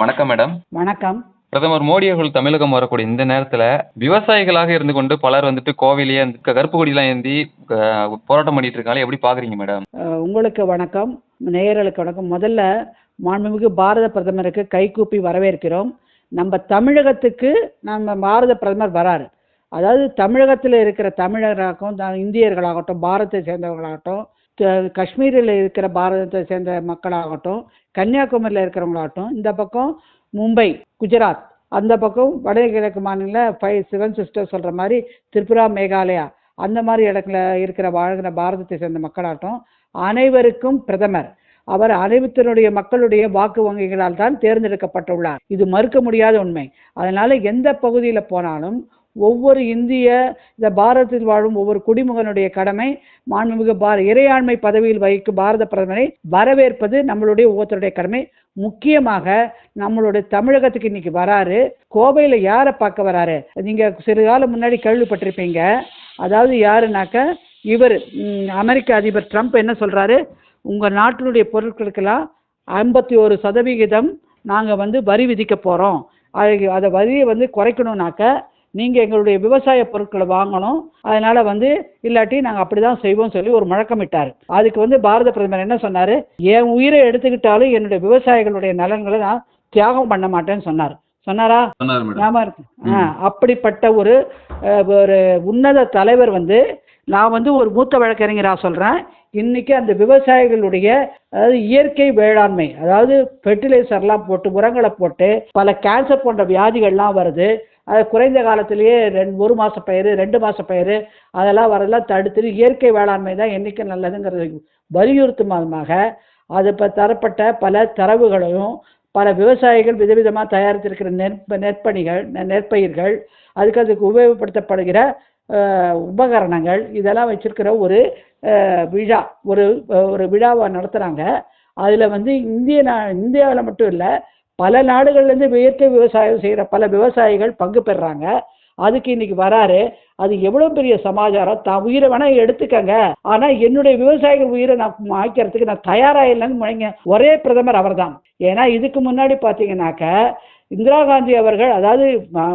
வணக்கம் மேடம். வணக்கம். பிரதமர் மோடி அவர்கள் தமிழகம் வரக்கூடிய இந்த நேரத்துல விவசாயிகளாக இருந்து கொண்டு பலர் வந்துட்டு கோவிலையே அந்த கருப்பு கொடியெல்லாம் ஏந்தி போராட்டம் பண்ணிட்டு இருக்காங்க எப்படி பாக்குறீங்க மேடம்? உங்களுக்கு வணக்கம். நேயர்களுக்கு வணக்கம். முதல்ல மாண்புமிகு பாரத பிரதமருக்கு கைகூப்பி வரவேற்கிறோம். நம்ம தமிழகத்துக்கு நம்ம பாரத பிரதமர் வராரு. அதாவது தமிழகத்தில் இருக்கிற தமிழராகட்டும் இந்தியர்களாகட்டும் பாரதத்தை சேர்ந்தவர்களாகட்டும் காஷ்மீரில் இருக்கிற பாரதத்தை சேர்ந்த மக்களாகட்டும் கன்னியாகுமரியில் இருக்கிறவங்களாகட்டும் இந்த பக்கம் மும்பை குஜராத் அந்த பக்கம் வடகிழக்கு மாநில ஃபைவ் சிவன் சிஸ்டர் சொல்கிற மாதிரி திரிபுரா மேகாலயா அந்த மாதிரி இடத்துல இருக்கிற வாழ்கிற பாரதத்தை சேர்ந்த மக்களாகட்டும் அனைவருக்கும் பிரதமர். அவர் அனைவத்தினுடைய மக்களுடைய வாக்கு வங்கிகளால் தான் தேர்ந்தெடுக்கப்பட்டுள்ளார். இது மறுக்க முடியாத உண்மை. அதனால எந்த பகுதியில் போனாலும் ஒவ்வொரு இந்திய இந்த பாரதத்தில் வாழும் ஒவ்வொரு குடிமகனுடைய கடமை மாண்புமிகு பார இறையாண்மை பதவியில் வகிக்கும் பாரத பிரதமரை வரவேற்பது நம்மளுடைய ஒவ்வொருத்தருடைய கடமை. முக்கியமாக நம்மளுடைய தமிழகத்துக்கு இன்னைக்கு வராரு. கோவையில் யாரை பார்க்க வராரு? நீங்கள் சிறு காலம் முன்னாடி கேள்விப்பட்டிருப்பீங்க. அதாவது யாருனாக்க இவர் அமெரிக்க அதிபர் ட்ரம்ப் என்ன சொல்கிறாரு உங்கள் நாட்டினுடைய பொருட்களுக்கெல்லாம் ஐம்பத்தி ஒரு சதவிகிதம் நாங்கள் வந்து வரி விதிக்க போகிறோம் அது அதை வரியை வந்து குறைக்கணும்னாக்க நீங்க எங்களுடைய விவசாய பொருட்களை வாங்கணும். அதனால வந்து இல்லாட்டி நாங்க அப்படிதான் செய்வோம் சொல்லி ஒரு முழக்கமிட்டார் அதுக்கு வந்து பாரத பிரதமர் என்ன சொன்னாரு? என் உயிரை எடுத்துக்கிட்டாலும் என்னுடைய விவசாயிகளுடைய நலன்களை நான் தியாகம் பண்ண மாட்டேன்னு சொன்னார். சொன்னாரா? ஞாபகம் இருக்கு. அப்படிப்பட்ட ஒரு ஒரு உன்னத தலைவர் வந்து நான் வந்து ஒரு மூத்த வழக்கறிஞரா சொல்றேன். இன்னைக்கு அந்த விவசாயிகளுடைய அதாவது இயற்கை வேளாண்மை அதாவது ஃபெர்டிலைசர்லாம் போட்டு உரங்களை போட்டு பல கேன்சர் போன்ற வியாதிகள்லாம் வருது. அது குறைந்த காலத்திலேயே ரெண்டு ஒரு மாத பயிர் ரெண்டு மாத பயிர் அதெல்லாம் வரலாம் தடுத்து இயற்கை வேளாண்மை தான் என்னைக்கு நல்லதுங்கிறது வலியுறுத்தும் விதமாக அது இப்போ தரப்பட்ட பல தரவுகளையும் பல விவசாயிகள் விதவிதமாக தயாரித்திருக்கிற நெற்ப நெற்பணிகள் நெ- நெற்பயிர்கள் அதுக்கு அதுக்கு உபயோகப்படுத்தப்படுகிற உபகரணங்கள் இதெல்லாம் வச்சிருக்கிற ஒரு விழா ஒரு ஒரு விழாவை நடத்துகிறாங்க அதில் வந்து இந்திய நா இந்தியாவில் மட்டும் இல்லை பல நாடுகள்லேருந்து இயற்கை விவசாயம் செய்கிற பல விவசாயிகள் பங்கு பெறுறாங்க அதுக்கு இன்னைக்கு வராரு. அது எவ்வளோ பெரிய சமாச்சாரம்? தான் உயிரை வேணா எடுத்துக்கங்க. ஆனால் என்னுடைய விவசாயிகள் உயிரை நான் மாய்க்கிறதுக்கு நான் தயாராக இல்லைன்னு முழங்க ஒரே பிரதமர் அவர் தான் ஏன்னா இதுக்கு முன்னாடி பார்த்தீங்கன்னாக்க இந்திரா காந்தி அவர்கள் அதாவது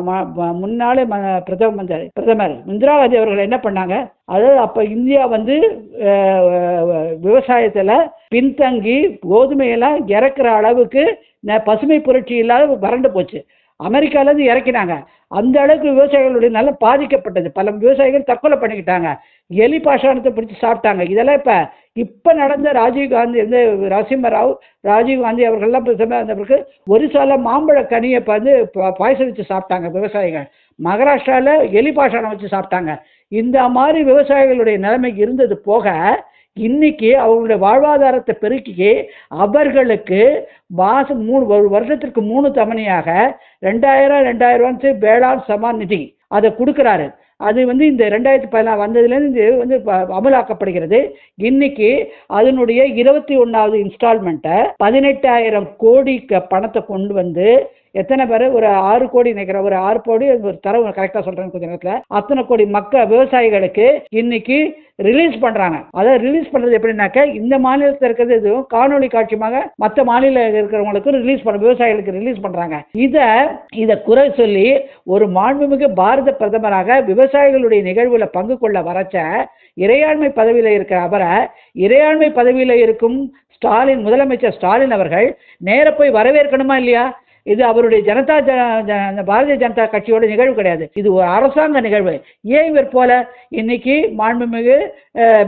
ம- முன்னாலே ம- பிரதம பிரதமர் இந்திரா காந்தி அவர்கள் என்ன பண்ணாங்க? அதாவது அப்போ இந்தியா வந்து விவசாயத்தில் பின்தங்கி கோதுமையெல்லாம் இறக்குற அளவுக்கு பசுமை புரட்சி இல்லாத வறண்டு போச்சு. அமெரிக்காலேருந்து இறக்கினாங்க. அந்த அளவுக்கு விவசாயிகளுடைய நல்லா பாதிக்கப்பட்டது. பல விவசாயிகள் தற்கொலை பண்ணிக்கிட்டாங்க. எலி பாஷாணத்தை பிடிச்சி சாப்பிட்டாங்க. இதெல்லாம் இப்போ இப்போ நடந்த ராஜீவ் காந்தி வந்து நரசிம்ம ராஜீவ் காந்தி அவர்கள்லாம் பிரதமர் இருந்தவருக்கு ஒரிசால மாம்பழ கனியை இப்போ வந்து பா- பாயசம் வச்சு சாப்பிட்டாங்க விவசாயிகள். மகாராஷ்டிராவில் எலி பாஷாணம் வச்சு சாப்பிட்டாங்க. இந்த மாதிரி விவசாயிகளுடைய நிலைமை இருந்தது போக இன்னைக்கு அவங்களுடைய வாழ்வாதாரத்தை பெருக்கி அவர்களுக்கு மாதம் மூணு ஒரு வருஷத்திற்கு மூணு தவணையாக ரெண்டாயிரம் ரெண்டாயிரம் வேளாண் சமான் நிதி அதை கொடுக்குறாரு. அது வந்து இந்த ரெண்டாயிரத்தி பதினாறு வந்ததுலேருந்து இது வந்து அமலாக்கப்படுகிறது. இன்னைக்கு அதனுடைய இருபத்தி ஒன்றாவது இன்ஸ்டால்மெண்ட்டை பதினெட்டாயிரம் கோடி க- பணத்தை கொண்டு வந்து எத்தனை பேர்? ஒரு ஆறு கோடி நினைக்கிறேன். ஒரு ஆறு கோடி ஒரு தரவு கரெக்டாக சொல்கிறேன் கொஞ்ச நேரத்தில். அத்தனை கோடி மக்கள் விவசாயிகளுக்கு இன்னைக்கு ரிலீஸ் பண்ணுறாங்க அதை ரிலீஸ் பண்ணுறது எப்படின்னாக்க இந்த மாநிலத்தில் இருக்கிறது எதுவும் காணொளி காட்சியமாக மற்ற மாநில இருக்கிறவங்களுக்கு ரிலீஸ் பண்ண விவசாயிகளுக்கு ரிலீஸ் பண்ணுறாங்க இதை இதை குறை சொல்லி ஒரு மாண்புமிகு பாரத பிரதமராக விவசாயிகளுடைய நிகழ்வில் பங்கு கொள்ள வரச்ச இறையாண்மை பதவியில் இருக்கிற அவரை இறையாண்மை பதவியில் இருக்கும் ஸ்டாலின் முதலமைச்சர் ஸ்டாலின் அவர்கள் நேர போய் வரவேற்கணுமா இல்லையா? இது அவருடைய ஜனதா ஜ அந்த பாரதிய ஜனதா கட்சியோட நிகழ்வு கிடையாது. இது ஒரு அரசாங்க நிகழ்வு. ஏன் இவர் போல? இன்னைக்கு மாண்புமிகு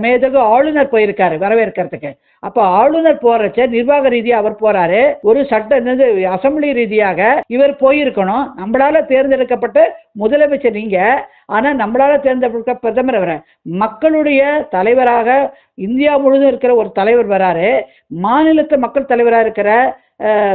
மேதகு ஆளுநர் போயிருக்காரு வரவேற்கிறதுக்கு. அப்போ ஆளுநர் போறச்ச நிர்வாக ரீதியா அவர் போறாரு. ஒரு சட்ட என்னது அசம்பிளி ரீதியாக இவர் போயிருக்கணும். நம்மளால தேர்ந்தெடுக்கப்பட்ட முதலமைச்சர் நீங்க ஆனால் நம்மளால் தேர்ந்தெடுக்க பிரதமர் வர மக்களுடைய தலைவராக இந்தியா முழுவதும் இருக்கிற ஒரு தலைவர் வராரு. மாநிலத்து மக்கள் தலைவராக இருக்கிற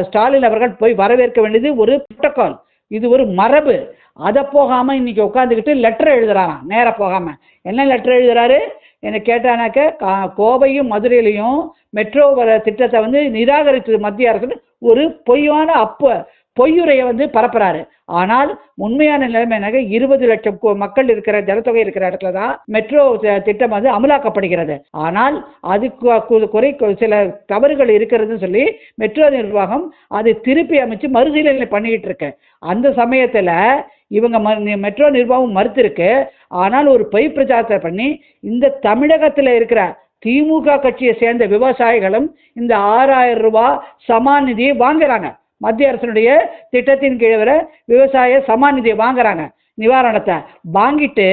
ஸ்டாலின் அவர்கள் போய் வரவேற்க வேண்டியது ஒரு புரோட்டோகால். இது ஒரு மரபு. அதை போகாமல் இன்னைக்கு உட்காந்துக்கிட்டு லெட்டர் எழுதுறாராம். நேராக போகாமல் என்ன லெட்டர் எழுதுறாரு? என்னை கேட்டானாக்க கா- கோவையும் மதுரையிலையும் மெட்ரோ வர திட்டத்தை வந்து நிராகரித்தது மத்திய அரசு ஒரு பொய்யான அப்ப. பொய்யுரையை வந்து பரப்புறாரு. ஆனால் உண்மையான நிலைமை இருபது லட்சம் மக்கள் இருக்கிற ஜனத்தொகை இருக்கிற இடத்துல தான் மெட்ரோ திட்டம் வந்து அமலாக்கப்படுகிறது. ஆனால் அதுக்கு குறை சில தவறுகள் இருக்கிறதுன்னு சொல்லி மெட்ரோ நிர்வாகம் அதை திருப்பி அமைச்சு மறுசீலனை பண்ணிக்கிட்டு இருக்கு. அந்த சமயத்தில் இவங்க ம- நி- மெட்ரோ நிர்வாகம் மறுத்திருக்கு. ஆனால் ஒரு பொய் பிரச்சாரத்தை பண்ணி இந்த தமிழகத்தில் இருக்கிற திமுக கட்சியை சேர்ந்த விவசாயிகளும் இந்த ஆறாயிரம் ரூபாய் சமாநிதியை வாங்குறாங்க. மத்திய அரசினுடைய திட்டத்தின் கீழ் வர விவசாய சமாநிதியை வாங்குறாங்க. நிவாரணத்தை வாங்கிட்டு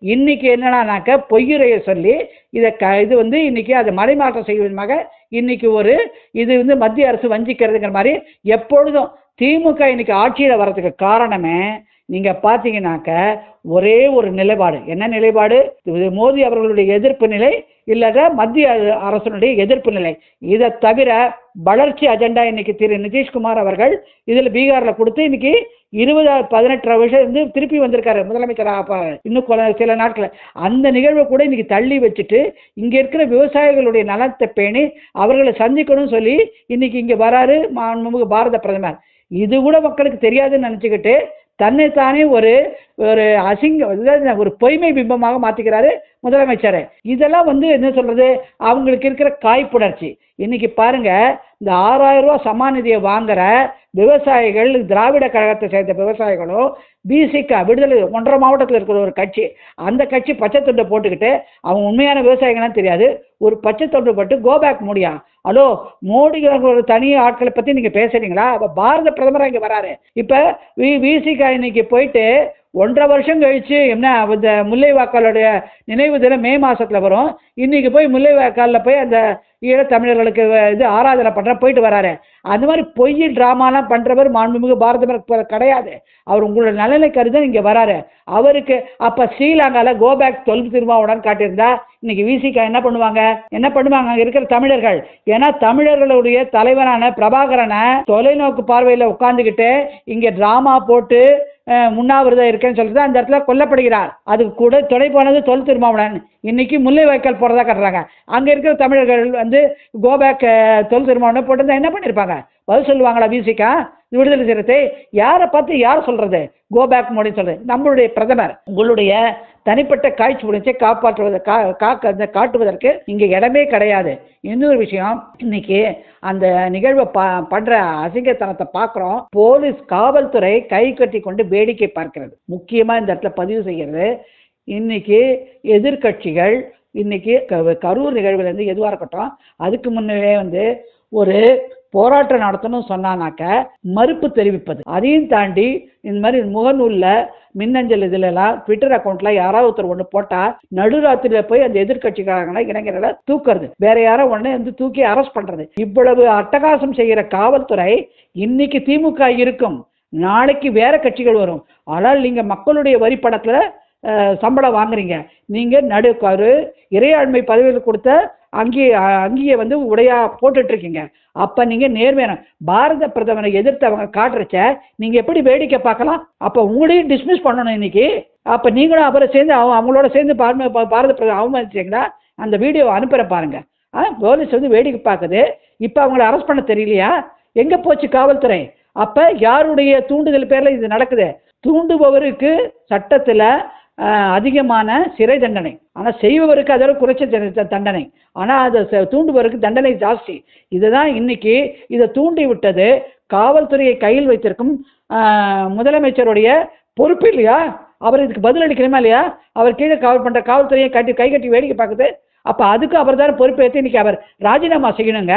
இன்னைக்கு என்னன்னாக்க பொய்யுரையை சொல்லி இதை க இது வந்து இன்னைக்கு அதை மறைமாற்றம் செய்வதாக இன்னைக்கு ஒரு இது வந்து மத்திய அரசு வஞ்சிக்கிறதுங்கிற மாதிரி எப்பொழுதும் திமுக இன்னைக்கு ஆட்சியில் வர்றதுக்கு காரணமே நீங்கள் பார்த்தீங்கன்னாக்க ஒரே ஒரு நிலைப்பாடு. என்ன நிலைப்பாடு? இது மோடி அவர்களுடைய எதிர்ப்பு நிலை இல்லாத மத்திய அரசனுடைய எதிர்ப்பு நிலை. இதை தவிர வளர்ச்சி அஜெண்டா இன்னைக்கு திரு நிதிஷ்குமார் அவர்கள் இதில் பீகாரில் கொடுத்து இன்னைக்கு இருபது பதினெட்டு வருஷம் வந்து திருப்பி வந்திருக்காரு முதலமைச்சராக இன்னும் கொல- சில நாட்கள். அந்த நிகழ்வை கூட இன்னைக்கு தள்ளி வச்சுட்டு இங்கே இருக்கிற விவசாயிகளுடைய நலத்தை பேணி அவர்களை சந்திக்கணும்னு சொல்லி இன்னைக்கு இங்கே வராரு மாண்புமிகு பாரத பிரதமர். இது கூட மக்களுக்கு தெரியாதுன்னு நினச்சிக்கிட்டு தன்னைத்தானே ஒரு ஒரு அசிங்க ஒரு பொய்மை பிம்பமாக மாற்றிக்கிறாரு முதலமைச்சர். இதெல்லாம் வந்து என்ன சொல்கிறது அவங்களுக்கு இருக்கிற காய்ப்புணர்ச்சி. இன்னைக்கு பாருங்க இந்த ஆறாயிரம் ரூபா சமாநிதியை வாங்குற விவசாயிகள் திராவிட கழகத்தை சேர்ந்த விவசாயிகளும் பிசிகா விடுதலை ஒன்றரை மாவட்டத்தில் இருக்கிற ஒரு கட்சி அந்த கட்சி பச்சை தொண்டை போட்டுக்கிட்டு அவங்க உண்மையான விவசாயிகள்லாம் தெரியாது. ஒரு பச்சை தொண்டு போட்டு கோபேக் முடியும் ஹலோ மோடி அவர்களோட தனி ஆட்களை பற்றி நீங்கள் பேசுறீங்களா? அப்போ பாரத பிரதமராக இங்கே வராரு. இப்போ வி விசிகா இன்னைக்கு போயிட்டு ஒன்றரை வருஷம் கழிச்சு என்ன இந்த முல்லைவாக்காலுடைய நினைவு தினம் மே மாசத்துல வரும். இன்னைக்கு போய் முல்லைவாக்காலில் போய் அந்த ஈழத்தமிழர்களுக்கு இது ஆராதனை பண்ணுற போயிட்டு வராரு. அந்த மாதிரி பொய் ட்ராமாலாம் பண்ணுறவர் மாண்புமிகு பாரத கிடையாது. அவர் உங்களோட நலனை கருதி இங்கே வராரு. அவருக்கு அப்போ ஸ்ரீலங்காவில் கோபேக் தொல் திருமாவுடன் காட்டியிருந்தா இன்னைக்கு விசிகா என்ன பண்ணுவாங்க? என்ன பண்ணுவாங்க? அங்கே இருக்கிற தமிழர்கள். ஏன்னா தமிழர்களுடைய தலைவரான பிரபாகரனை தொலைநோக்கு பார்வையில் உட்காந்துக்கிட்டு இங்கே ட்ராமா போட்டு உண்ணாவிரதம் இருக்கேன்னு சொல்லிட்டு அந்த இடத்துல கொல்லப்படுகிறார். அதுக்கு கூட துணை போனது தொல் திருமாவளவன். இன்னைக்கு முல்லை வாய்க்கால் போகிறதா கட்டுறாங்க. அங்கே இருக்கிற தமிழர்கள் வந்து கோபேக் தொல் திருமாவளவன் போட்டிருந்தா என்ன பண்ணியிருப்பாங்க பதில் சொல்லுவாங்களா விசிகா விடுதலை சிறுத்தை யாரை பார்த்து யார் சொல்கிறது கோபேக் மோடின்னு சொல்கிறது நம்மளுடைய பிரதமர். உங்களுடைய தனிப்பட்ட காய்ச்சி உணர்ச்சியை காப்பாற்றுவது கா காக்க காட்டுவதற்கு இங்கே இடமே கிடையாது. இன்னொரு விஷயம் இன்னைக்கு அந்த நிகழ்வை பா பண்ற அசிங்கத்தனத்தை பார்க்குறோம். போலீஸ் காவல்துறை கை கட்டி கொண்டு வேடிக்கை பார்க்கிறது. முக்கியமாக இந்த இடத்துல பதிவு செய்கிறது. இன்னைக்கு எதிர்க்கட்சிகள் இன்னைக்கு க- கரூர் நிகழ்வுலேருந்து எதுவாக இருக்கட்டும் அதுக்கு முன்னவே வந்து ஒரு போராட்டம் நடத்தணும்னு சொன்னானாக்க மறுப்பு தெரிவிப்பது. அதையும் தாண்டி இந்த மாதிரி முகநூலில் மின்னஞ்சல் இதுலலாம் ட்விட்டர் அக்கௌண்ட்ல யாராவது ஒருத்தர் ஒன்று போட்டால் நடுராத்திரியில போய் அந்த எதிர்கட்சிக்காரங்களை இளைஞர்களை தூக்குறது. வேற யாரோ உடனே வந்து தூக்கி அரெஸ்ட் பண்றது. இவ்வளவு அட்டகாசம் செய்கிற காவல்துறை இன்னைக்கு திமுக இருக்கும். நாளைக்கு வேற கட்சிகள் வரும். ஆனால் நீங்க மக்களுடைய வரி படத்தில் சம்பளம் வாங்குறீங்க. நீங்க நடுக்காரு இறையாண்மை பதவியில் கொடுத்த அங்கேயே அங்கேயே வந்து உடையா போட்டுட்டு இருக்கீங்க அப்ப நீங்க நேர்மையான பாரத பிரதமரை எதிர்த்து அவங்க காட்டுறச்ச நீங்க எப்படி வேடிக்கை பார்க்கலாம்? அப்ப உங்களையும் டிஸ்மிஸ் பண்ணணும் இன்னைக்கு. அப்ப நீங்களும் அவரை சேர்ந்து அவன் அவங்களோட சேர்ந்து பாரத பாரத பிரதமர் அவமதிச்சீங்கன்னா அந்த வீடியோ அனுப்புற பாருங்க. ஆ போலீஸ் வந்து வேடிக்கை பார்க்குது. இப்போ அவங்கள அரெஸ்ட் பண்ண தெரியலையா? எங்க போச்சு காவல்துறை? அப்ப யாருடைய தூண்டுதல் பேர்ல இது நடக்குது? தூண்டுபவருக்கு சட்டத்துல அதிகமான சிறை தண்டனை. ஆனால் செய்பவருக்கு அதோட குறைச்ச தண்டனை. ஆனால் அதை தூண்டுபவருக்கு தண்டனை ஜாஸ்தி. இதுதான் இன்னைக்கு இதை தூண்டி விட்டது காவல்துறையை கையில் வைத்திருக்கும் முதலமைச்சருடைய பொறுப்பு இல்லையா? அவர் இதுக்கு பதில் அளிக்கணுமா இல்லையா? அவர் கீழே காவல் பண்ணுற காவல்துறையை கட்டி கை கட்டி வேடிக்கை பார்க்குது. அப்போ அதுக்கு அவர் தான் பொறுப்பேற்று இன்னைக்கு அவர் ராஜினாமா செய்யணுங்க.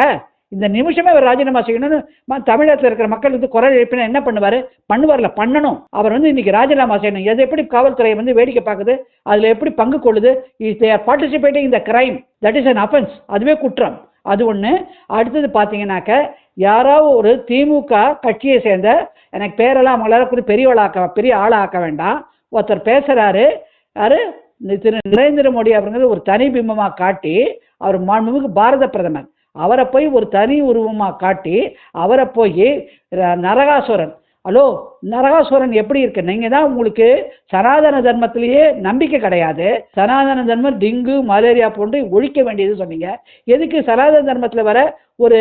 இந்த நிமிஷமே அவர் ராஜினாமா செய்யணும்னு தமிழகத்தில் இருக்கிற மக்கள் வந்து குரல் எழுப்பினா என்ன பண்ணுவார் பண்ணுவார்ல பண்ணணும் அவர் வந்து இன்னைக்கு ராஜினாமா செய்யணும் எது எப்படி காவல்துறை வந்து வேடிக்கை பார்க்குது அதில் எப்படி பங்கு கொள்ளுது இஸ் தேர் பார்ட்டிசிபேட்டிங் இந்த crime that is an offence அதுவே குற்றம் அது ஒன்று அடுத்தது பார்த்தீங்கன்னாக்க யாராவது ஒரு திமுக கட்சியை சேர்ந்த எனக்கு பேரெல்லாம் அவங்களால கூட பெரியவளாக்க பெரிய ஆளாக்க வேண்டாம் ஒருத்தர் பேசுகிறாரு யாரு திரு நரேந்திர மோடி அப்படிங்கிறது ஒரு தனி பிம்பமாக காட்டி அவர் மாண்புமிகு பாரத பிரதமர் அவரை போய் ஒரு தனி உருவமாக காட்டி அவரை போய் நரகாசுரன். ஹலோ நரகாசுரன் எப்படி இருக்கு? நீங்கள் தான் உங்களுக்கு சனாதன தர்மத்திலேயே நம்பிக்கை கிடையாது. சனாதன தர்மம் டெங்கு மலேரியா போன்று ஒழிக்க வேண்டியது சொன்னீங்க. எதுக்கு சனாதன தர்மத்தில் வர ஒரு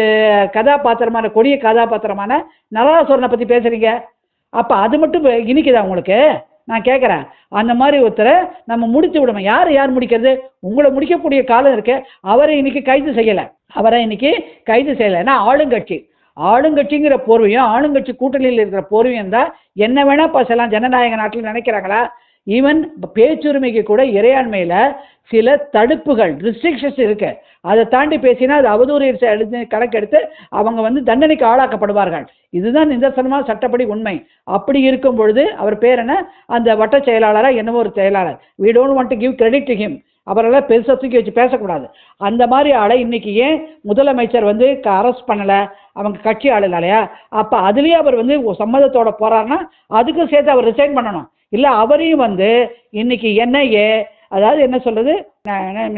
கதாபாத்திரமான கொடிய கதாபாத்திரமான நரகாசுரனை பற்றி பேசுகிறீங்க அப்போ அது மட்டும் இனிக்குதா உங்களுக்கு? நான் கேட்குறேன் அந்த மாதிரி ஒருத்தரை நம்ம முடித்து விடணும். யார் யார் முடிக்கிறது? உங்களை முடிக்கக்கூடிய காலம் இருக்கு. அவரை இன்னைக்கு கைது செய்யலை. அவரை இன்னைக்கு கைது செய்யலை. ஏன்னா ஆளுங்கட்சி. ஆளுங்கட்சிங்கிற போர்வையும் ஆளுங்கட்சி கூட்டணியில் இருக்கிற போர்வையும் தான் என்ன வேணா பேசலாம். ஜனநாயக நாட்டில் நினைக்கிறாங்களா? ஈவன் பேச்சுரிமைக்கு கூட இறையாண்மையில் சில தடுப்புகள் ரிஸ்ட்ரிக்ஷன்ஸ் இருக்கு. அதை தாண்டி பேசினா அது அவதூறு கணக்கெடுத்து அவங்க வந்து தண்டனைக்கு ஆளாக்கப்படுவார்கள். இதுதான் நிதர்சனமாக சட்டப்படி உண்மை. அப்படி இருக்கும் பொழுது அவர் பேர் என்ன? அந்த வட்ட செயலாளராக என்னவோ ஒரு செயலாளர். We don't want to give credit to him அவரெல்லாம் பெருசாக தூக்கி வச்சு பேசக்கூடாது. அந்த மாதிரி ஆளை இன்னைக்கு ஏன் முதலமைச்சர் வந்து அரெஸ்ட் பண்ணலை? அவங்க கட்சி ஆள் இல்லையா? அப்போ அதுலேயே அவர் வந்து சம்மதத்தோட போகிறாருன்னா அதுக்கும் சேர்த்து அவர் ரிசைன் பண்ணணும். இல்லை அவரையும் வந்து இன்னைக்கு என்ஐஏ அதாவது என்ன சொல்கிறது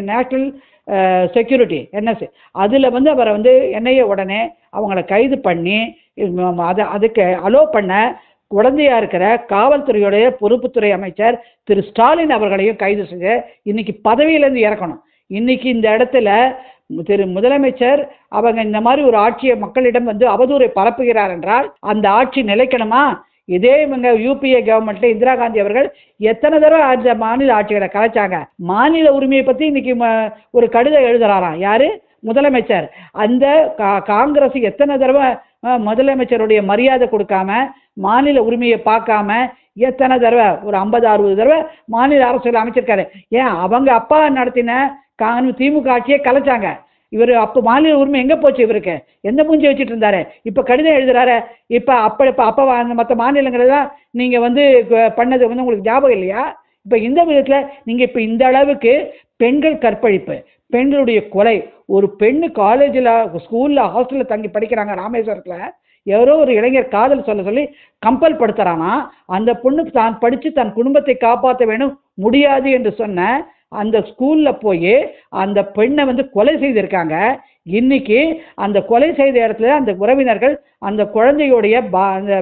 நேஷ்னல் செக்யூரிட்டி என்எஸ்சி அதில் வந்து அவரை வந்து என்ஐஏ உடனே அவங்கள கைது பண்ணி அதை அதுக்கு அலோ பண்ண குழந்தையா இருக்கிற காவல்துறையுடைய பொறுப்புத்துறை அமைச்சர் திரு ஸ்டாலின் அவர்களையும் கைது செஞ்சு இன்னைக்கு பதவியிலேருந்து இறக்கணும். இன்னைக்கு இந்த இடத்துல திரு முதலமைச்சர் அவங்க இந்த மாதிரி ஒரு ஆட்சியை மக்களிடம் வந்து அவதூறை பரப்புகிறார் என்றால் அந்த ஆட்சி நிலைக்கணுமா? இதே இவங்க யூபிஏ கவர்மெண்ட்ல இந்திரா காந்தி அவர்கள் எத்தனை தடவை அந்த மாநில ஆட்சிகளை கலைச்சாங்க? மாநில உரிமையை பற்றி இன்னைக்கு ஒரு கடிதம் எழுதுறாராம். யாரு? முதலமைச்சர். அந்த கா- காங்கிரஸ் எத்தனை தடவை முதலமைச்சருடைய மரியாதை கொடுக்காம மாநில உரிமையை பார்க்காம எத்தனை தடவை? ஒரு ஐம்பது அறுபது தடவை மாநில அரசியல் அமைச்சிருக்காரு. ஏன்? அவங்க அப்பா நடத்தின காங்கிரஸ் திமுக ஆட்சியை கலைச்சாங்க. இவர் அப்போ மாநில உரிமை எங்கே போச்சு இவருக்கு? எந்த மூஞ்சி வச்சுட்டு இருந்தாரு? இப்போ கடிதம் எழுதுறாரு. இப்போ அப்போ இப்போ அப்போ மற்ற மாநிலங்களெல்லாம் நீங்கள் வந்து பண்ணது வந்து உங்களுக்கு ஞாபகம் இல்லையா? இப்போ இந்த விதத்தில் நீங்கள் இப்போ இந்த அளவுக்கு பெண்கள் கற்பழிப்பு பெண்களுடைய கொலை ஒரு பெண்ணு காலேஜில் ஸ்கூலில் ஹாஸ்டலில் தங்கி படிக்கிறாங்க ராமேஸ்வரத்தில். எவரோ ஒரு இளைஞர் காதல் சொல்ல சொல்லி கம்பல் படுத்துறானா அந்த பொண்ணு தான் படித்து தன் குடும்பத்தை காப்பாற்ற வேணும் முடியாது என்று சொன்ன அந்த ஸ்கூலில் போய் அந்த பெண்ணை வந்து கொலை செய்திருக்காங்க. இன்னைக்கு அந்த கொலை செய்த இடத்துல அந்த உறவினர்கள் அந்த குழந்தையுடைய பா அந்த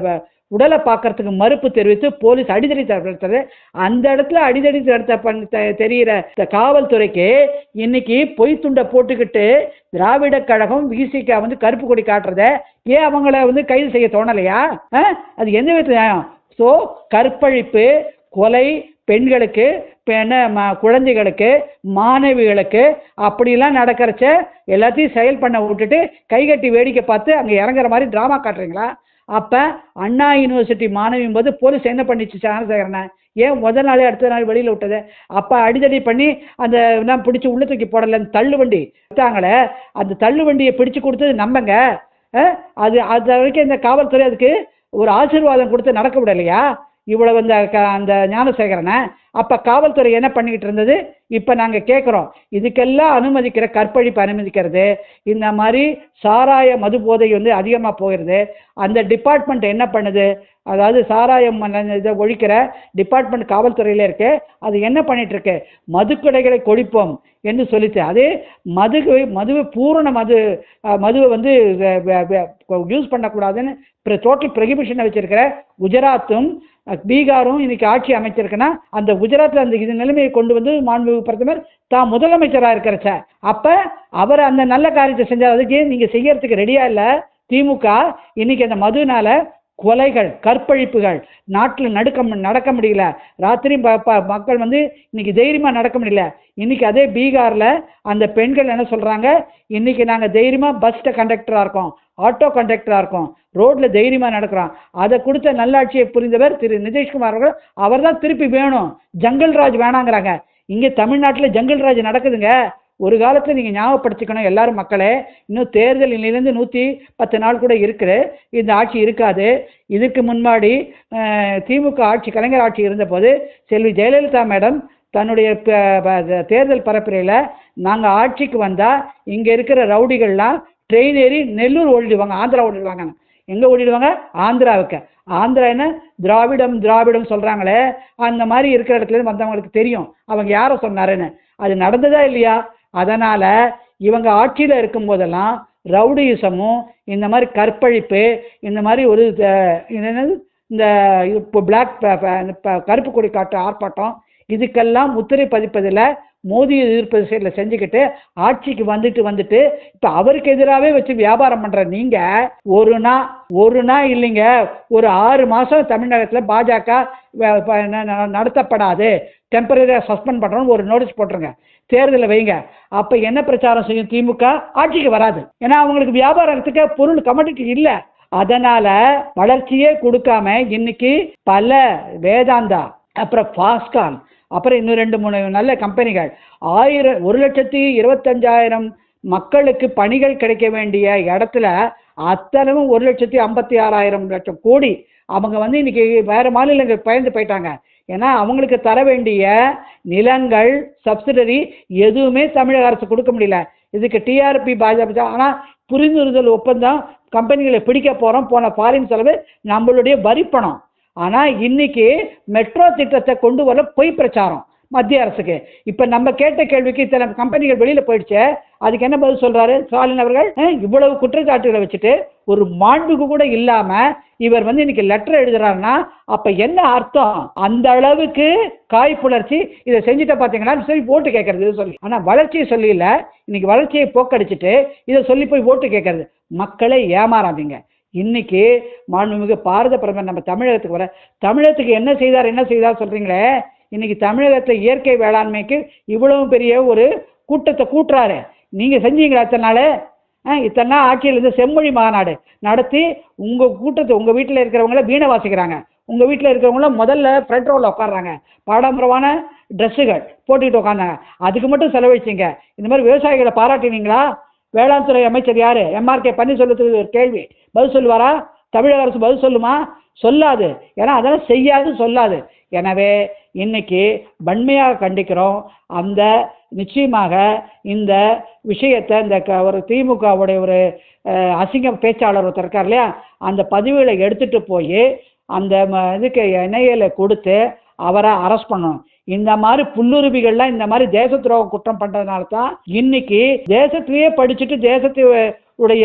உடலை பார்க்கறதுக்கு மறுப்பு தெரிவித்து போலீஸ் அடிதடி நடத்துறது. அந்த இடத்துல அடிதடி நடத்த பண்ண தெரிகிற இந்த காவல்துறைக்கு இன்னைக்கு பொய் துண்டை போட்டுக்கிட்டு திராவிட கழகம் விசிகா வந்து கருப்பு கொடி காட்டுறத ஏன் அவங்கள வந்து கைது செய்ய தோணலையா? ஆ? அது எந்த விதத்தில் நியாயம்? ஸோ கற்பழிப்பு கொலை பெண்களுக்கு என்ன ம- குழந்தைகளுக்கு மாணவிகளுக்கு அப்படிலாம் நடக்கிறச்ச எல்லாத்தையும் செயல் பண்ண விட்டுட்டு கைகட்டி வேடிக்கை பார்த்து அங்கே இறங்குற மாதிரி ட்ராமா காட்டுறீங்களா? அப்போ அண்ணா யூனிவர்சிட்டி மாணவியும் போது போலீஸ் என்ன பண்ணிச்சு சந்திரசேகரனை ஏன் முதல் நாளே அடுத்த நாள் வெளியில் விட்டது? அப்போ அடிதடி பண்ணி அந்த எல்லாம் பிடிச்சி உள்ள தூக்கி போடலன்னு அந்த விட்டாங்களே அந்த தள்ளுவண்டியை பிடிச்சு கொடுத்தது நம்பங்க. அது அது வரைக்கும் இந்த காவல்துறை அதுக்கு ஒரு ஆசீர்வாதம் கொடுத்து நடக்க விடலையா? இவ்வளவு அந்த க- அந்த ஞானசேகரனை? அப்போ காவல்துறை என்ன பண்ணிக்கிட்டு இருந்தது? இப்போ நாங்கள் கேட்குறோம் இதுக்கெல்லாம் அனுமதிக்கிற கற்பழிப்பு அனுமதிக்கிறது. இந்த மாதிரி சாராய மது போதை வந்து அதிகமாக போயிடுது அந்த டிபார்ட்மெண்ட் என்ன பண்ணுது? அதாவது சாராயம் இதை ஒழிக்கிற டிபார்ட்மெண்ட் காவல்துறையில் இருக்கு. அது என்ன பண்ணிட்டு இருக்கு? மதுக்கடைகளை கொடிப்போம் என்று சொல்லிச்சு அதே மது மதுவை பூரண மது மதுவை வந்து யூஸ் பண்ணக்கூடாதுன்னு டோட்டல் ப்ரொஹிபிஷனை வச்சிருக்கிற குஜராத்தும் பீகாரும் இன்னைக்கு ஆட்சி அமைச்சிருக்குன்னா அந்த குஜராத்தில் அந்த இது நிலைமையை கொண்டு வந்து மாண்பு பிரதமர் தான் முதலமைச்சராக இருக்கிறச்ச அப்போ அவர் அந்த நல்ல காரியத்தை செஞ்சார் அதுக்கு நீங்கள் செய்யறதுக்கு ரெடியாக இல்லை? திமுக இன்னைக்கு அந்த மதுனால கொலைகள் கற்பழிப்புகள் நாட்டில் நடுக்கம் நடக்க முடியல. ராத்திரி ப- ப- மக்கள் வந்து இன்னைக்கு தைரியமாக நடக்க முடியல. இன்னைக்கு அதே பீகாரில் அந்த பெண்கள் என்ன சொல்கிறாங்க இன்னைக்கு நாங்கள் தைரியமாக பஸ்ஸில் கண்டக்டராக இருக்கோம். ஆட்டோ கண்டக்டராக இருக்கும். ரோட்டில் தைரியமாக நடக்கிறான். அதை கொடுத்த நல்லாட்சியை புரிந்தவர் திரு நிதிஷ்குமார் அவர்கள். அவர் தான் திருப்பி வேணும். ஜங்கல் ராஜ் வேணாங்கிறாங்க. இங்கே தமிழ்நாட்டில் ஜங்கல் ராஜ் நடக்குதுங்க. ஒரு காலத்தில் நீங்கள் ஞாபகப்படுத்திக்கணும் எல்லாரும் மக்களே. இன்னும் தேர்தல் நூற்றி பத்து நாள் கூட இருக்குது. இந்த ஆட்சி இருக்காது. இதுக்கு முன்னாடி திமுக ஆட்சி கலைஞர் ஆட்சி இருந்தபோது செல்வி ஜெயலலிதா மேடம் தன்னுடைய ப- தேர்தல் பரப்புரையில் நாங்கள் ஆட்சிக்கு வந்தால் இங்கே இருக்கிற ரவுடிகள்லாம் ட்ரெயின் ஏறி நெல்லூர் ஓடிடுவாங்க ஆந்திரா ஓடிடுவாங்க. எங்கே ஓடிடுவாங்க? ஆந்திராவுக்கு. ஆந்திரா என்ன? திராவிடம் திராவிடம் சொல்கிறாங்களே அந்த மாதிரி இருக்கிற இடத்துல இருந்து வந்தவங்களுக்கு தெரியும். அவங்க யாரை சொன்னாருன்னு. அது நடந்ததா இல்லையா? அதனால் இவங்க ஆட்சியில் இருக்கும் போதெல்லாம் ரவுடியிசமும் இந்த மாதிரி கற்பழிப்பு இந்த மாதிரி ஒரு என்னது? இந்த இப்போ பிளாக் கருப்பு கொடி காட்டு ஆர்ப்பாட்டம் இதுக்கெல்லாம் முத்திரை பதிப்பதில் மோதி எதிர்ப்பு சைடில் செஞ்சுக்கிட்டு ஆட்சிக்கு வந்துட்டு வந்துட்டு இப்போ அவருக்கு எதிராகவே வச்சு வியாபாரம் பண்ணுற நீங்கள் ஒரு நாள் ஒரு நாள் இல்லைங்க ஒரு ஆறு மாதம் தமிழகத்தில் பாஜக நடத்தப்படாது. டெம்பரரியாக சஸ்பெண்ட் பண்ணுறோன்னு ஒரு நோட்டீஸ் போட்டுருங்க. தேர்தலில் வைங்க. அப்போ என்ன பிரச்சாரம் செய்யும்? திமுக ஆட்சிக்கு வராது. ஏன்னா அவங்களுக்கு வியாபாரத்துக்கு பொருள் கமோடிட்டி இல்லை. அதனால வளர்ச்சியே கொடுக்காம இன்னைக்கு பல வேதாந்தா அப்புறம் ஃபாஸ்கான் அப்புறம் இன்னும் ரெண்டு மூணு நல்ல கம்பெனிகள் ஆயிரம் ஒரு லட்சத்தி இருபத்தஞ்சாயிரம் மக்களுக்கு பணிகள் கிடைக்க வேண்டிய இடத்துல அத்தனவும் ஒரு லட்சத்தி ஐம்பத்தி ஆறாயிரம் லட்சம் கோடி அவங்க வந்து இன்னைக்கு வேற மாநிலங்களுக்கு பயந்து போயிட்டாங்க. ஏன்னா அவங்களுக்கு தர வேண்டிய நிலங்கள் சப்சிடரி எதுவுமே தமிழக அரசு கொடுக்க முடியல. இதுக்கு டிஆர்பி பாஜக ஆனால் புரிந்துணர்தல் ஒப்பந்தம் கம்பெனிகளை பிடிக்க போகிறோம் போன ஃபாரின் செலவு நம்மளுடைய வரிப்பணம். ஆனால் இன்னைக்கு மெட்ரோ திட்டத்தை கொண்டு வர பொய் பிரச்சாரம் மத்திய அரசுக்கு. இப்போ நம்ம கேட்ட கேள்விக்கு சில கம்பெனிகள் வெளியில் போயிடுச்சு அதுக்கு என்ன பதில் சொல்கிறாரு ஸ்டாலின் அவர்கள்? இவ்வளவு குற்றச்சாட்டுகளை வச்சுட்டு ஒரு மாண்புக்கு கூட இல்லாமல் இவர் வந்து இன்னைக்கு லெட்டர் எழுதுறாருன்னா அப்போ என்ன அர்த்தம்? அந்த அளவுக்கு காய் புணர்ச்சி இதை செஞ்சுட்ட பார்த்தீங்கன்னா சரி ஓட்டு கேட்கறது இது சொல்லி. ஆனால் வளர்ச்சியை சொல்லி இன்னைக்கு வளர்ச்சியை போக்கடிச்சிட்டு இதை சொல்லி போய் ஓட்டு கேட்கறது. மக்களை ஏமாறாதீங்க. இன்னைக்கு மாண்புமிகு பாரத பிரதமர் நம்ம தமிழகத்துக்கு வர தமிழகத்துக்கு என்ன செய்தார் என்ன செய்தார் சொல்றீங்களே? இன்னைக்கு தமிழகத்தில் இயற்கை வேளாண்மைக்கு இவ்வளவு பெரிய ஒரு கூட்டத்தை கூட்டுறாரு. நீங்க செஞ்சீங்களா இத்தனை நாள்? ஆ, இத்தனை நாள் ஆட்சியில் இருந்து செம்மொழி மாநாடு நடத்தி உங்க கூட்டத்தை உங்க வீட்டில் இருக்கிறவங்கள வீணை வாசிக்கிறாங்க உங்க வீட்டில் இருக்கிறவங்கள முதல்ல ஃப்ரண்ட் ரோவில் உட்காடுறாங்க பாடம்பரமான ட்ரெஸ்ஸுகள் போட்டுக்கிட்டு உட்காந்தாங்க அதுக்கு மட்டும் செலவழிச்சிங்க. இந்த மாதிரி விவசாயிகளை பாராட்டினீங்களா? வேளாண் துறை அமைச்சர் யார்? எம்ஆர்கே பன்னீர்செல்வத்துக்கு ஒரு கேள்வி. பதில் சொல்லுவாரா? தமிழக அரசு பதில் சொல்லுமா? சொல்லாது. ஏன்னா அதெல்லாம் செய்யாது சொல்லாது. எனவே இன்னைக்கு வன்மையாக கண்டிக்கிறோம். அந்த நிச்சயமாக இந்த விஷயத்தை இந்த க ஒரு திமுகவுடைய ஒரு அசிங்க பேச்சாளர் ஒருத்தர் இருக்கார் இல்லையா? அந்த பதிவுகளை எடுத்துகிட்டு போய் அந்த ம- இதுக்கு இணையலை கொடுத்து அவரை அரெஸ்ட் பண்ணணும். இந்த மாதிரி புல்லுருவிகள்லாம் இந்த மாதிரி தேச துரோக குற்றம் பண்றதுனால தான் இன்னைக்கு தேசத்திலேயே படிச்சுட்டு தேசத்து உடைய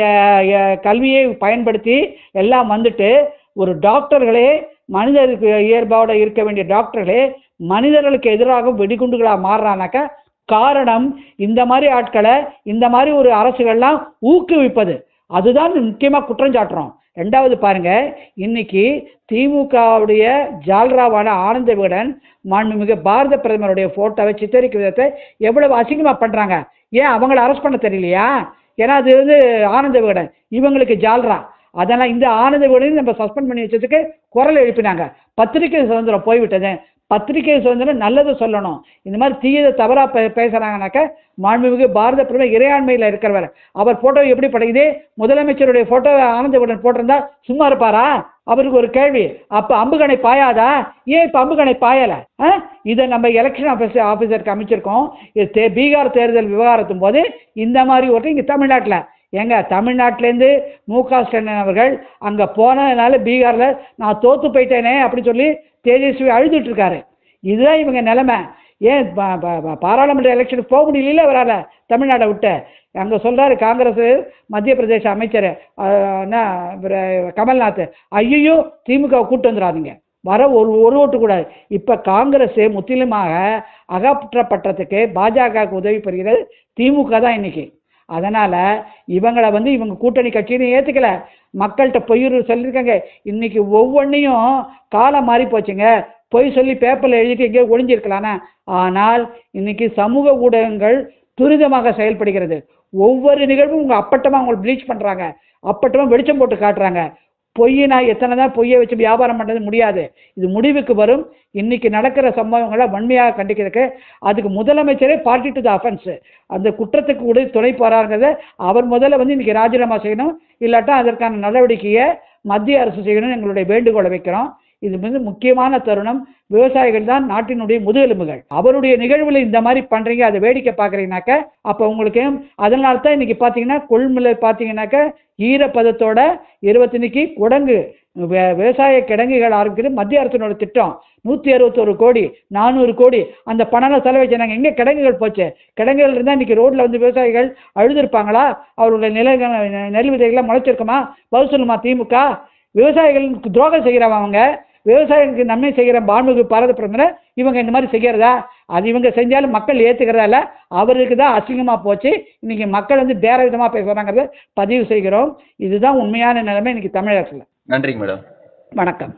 கல்வியை பயன்படுத்தி எல்லாம் வந்துட்டு ஒரு டாக்டர்களே மனிதருக்கு இயல்போட இருக்க வேண்டிய டாக்டர்களே மனிதர்களுக்கு எதிராக வெடிகுண்டுகளாக மாறுறானாக்கா காரணம் இந்த மாதிரி ஆட்களை இந்த மாதிரி ஒரு அரசுகள்லாம் ஊக்குவிப்பது. அதுதான் முக்கியமாக குற்றம் சாட்டுறோம். ரெண்டாவது பாருங்க இன்னைக்கு திமுகவுடைய ஜால்ராவான ஆனந்த விகடன் மாண்புமிகு பாரத பிரதமருடைய போட்டோவை சித்தரிக்கும் விதத்தை எவ்வளவு அசிங்கமாக பண்ணுறாங்க ஏன் அவங்கள அரெஸ்ட் பண்ண தெரியலையா? ஏன்னா அது வந்து ஆனந்த விகடன் இவங்களுக்கு ஜால்ரா. அதெல்லாம் இந்த ஆனந்த விகடனையும் நம்ம சஸ்பெண்ட் பண்ணி வச்சதுக்கு குரல் எழுப்பினாங்க. பத்திரிகை சுதந்திரம் போய்விட்டது. பத்திரிகை சுதந்திரம் நல்லதை சொல்லணும். இந்த மாதிரி தீயதை தவறாக பே பேசுகிறாங்கனாக்கா மாண்புமிகு பாரத பிரதமர் இறையாண்மையில் இருக்கிறவர். அவர் ஃபோட்டோ எப்படி படைக்குது முதலமைச்சருடைய ஃபோட்டோவை ஆனந்தவுடன் போட்டிருந்தா சும்மா இருப்பாரா? அவருக்கு ஒரு கேள்வி. அப்போ அம்புகணை பாயாதா? ஏன் இப்போ அம்புகணை பாயலை? ஆ? இதை நம்ம எலெக்ஷன் ஆஃபீஸர் ஆஃபீஸருக்கு அமைச்சிருக்கோம். இது தே பீகார் தேர்தல் விவகாரத்தும் போது இந்த மாதிரி ஒருத்தர் இங்கே தமிழ்நாட்டில். எங்க தமிழ்நாட்டிலேருந்து மு க ஸ்டாலின் அவர்கள் அங்கே போனதுனால பீகாரில் நான் தோற்று போயிட்டேனே அப்படி சொல்லி தேஜஸ்வி அழுதுட்டு இருக்காரு இதுதான் இவங்க நிலமை. ஏன் ப- பாராளுமன்ற எலெக்ஷனுக்கு போக முடியல அவரால் தமிழ்நாடை விட்டு. அங்கே சொல்கிறாரு காங்கிரஸ் மத்திய பிரதேச அமைச்சர் என்ன கமல்நாத். ஐயோ திமுக கூட்டு வந்துடாதீங்க. வர ஒரு ஒரு ஓட்டு கூடாது இப்போ காங்கிரஸ் முற்றிலுமாக அகற்றப்பட்டதுக்கு பாஜகவுக்கு உதவி பெறுகிறது திமுக தான் இன்னைக்கு. அதனால் இவங்களை வந்து இவங்க கூட்டணி கட்சின்னு ஏற்றுக்கல மக்கள்கிட்ட பொய் சொல்லியிருக்காங்க. இன்னைக்கு ஒவ்வொன்றையும் காலம் மாறி போச்சுங்க. பொய் சொல்லி பேப்பரில் எழுதிட்டு எங்கேயோ ஒழிஞ்சிருக்கலானே ஆனால் இன்னைக்கு சமூக ஊடகங்கள் துரிதமாக செயல்படுகிறது. ஒவ்வொரு நிகழ்வும் உங்கள் அப்பட்டமாக உங்களுக்கு ப்ளீச் பண்ணுறாங்க அப்பட்டமாக வெளிச்சம் போட்டு காட்டுறாங்க. பொய்யினா எத்தனை தான் பொய்யை வச்சு வியாபாரம் பண்ணுறது முடியாது. இது முடிவுக்கு வரும். இன்னைக்கு நடக்கிற சம்பவங்களை வன்மையாக கண்டிக்கிறதுக்கு அதுக்கு முதலமைச்சரே பார்ட்டி டு த அஃபென்ஸ் அந்த குற்றத்துக்கு உடைய துணை போறாங்கிறத அவர் முதல்ல வந்து இன்னைக்கு ராஜினாமா செய்யணும். இல்லாட்டா அதற்கான நடவடிக்கையை மத்திய அரசு செய்யணும்னு எங்களுடைய வேண்டுகோளை வைக்கிறோம். இது வந்து முக்கியமான தருணம். விவசாயிகள் தான் நாட்டினுடைய முதுகெலும்புகள். அவருடைய நிகழ்வுல இந்த மாதிரி பண்றீங்க அதை வேடிக்கை பார்க்குறீங்கனாக்க அப்போ உங்களுக்கு அதனால தான் இன்னைக்கு பார்த்தீங்கன்னா கொள்முதல் பார்த்தீங்கன்னாக்க ஈரப்பதத்தோட இருபத்தஞ்சுக்கு குடங்கு விவசாய கிடங்குகள் ஆரம்பிக்கிறது மத்திய அரசினோட திட்டம். நூற்றி அறுபத்தோரு கோடி நானூறு கோடி அந்த பணம் செலவழிச்சாங்க எங்கே கிடங்குகள் போச்சு? கிடங்குகள் இருந்தால் இன்றைக்கி ரோட்டில் வந்து விவசாயிகள் அழுதுருப்பாங்களா? அவருடைய நில நெல் விதைகள்லாம் முளைச்சிருக்குமா? பதில் சொல்லுமா திமுக? விவசாயிகளுக்கு துரோகம் செய்கிறவங்க விவசாயிகளுக்கு நன்மை செய்கிற பான்மிகு பாரத பிரதமரை இவங்க இந்த மாதிரி செய்கிறதா அது இவங்க செஞ்சாலும் மக்கள் ஏற்றுக்கிறதால அவருக்கு தான் அசிங்கமாக போச்சு. இன்றைக்கி மக்கள் வந்து வேற விதமாக பேசுகிறாங்கிறத பதிவு செய்கிறோம். இதுதான் உண்மையான நிலைமை இன்றைக்கி தமிழகத்தில். நன்றிங்க மேடம். வணக்கம்.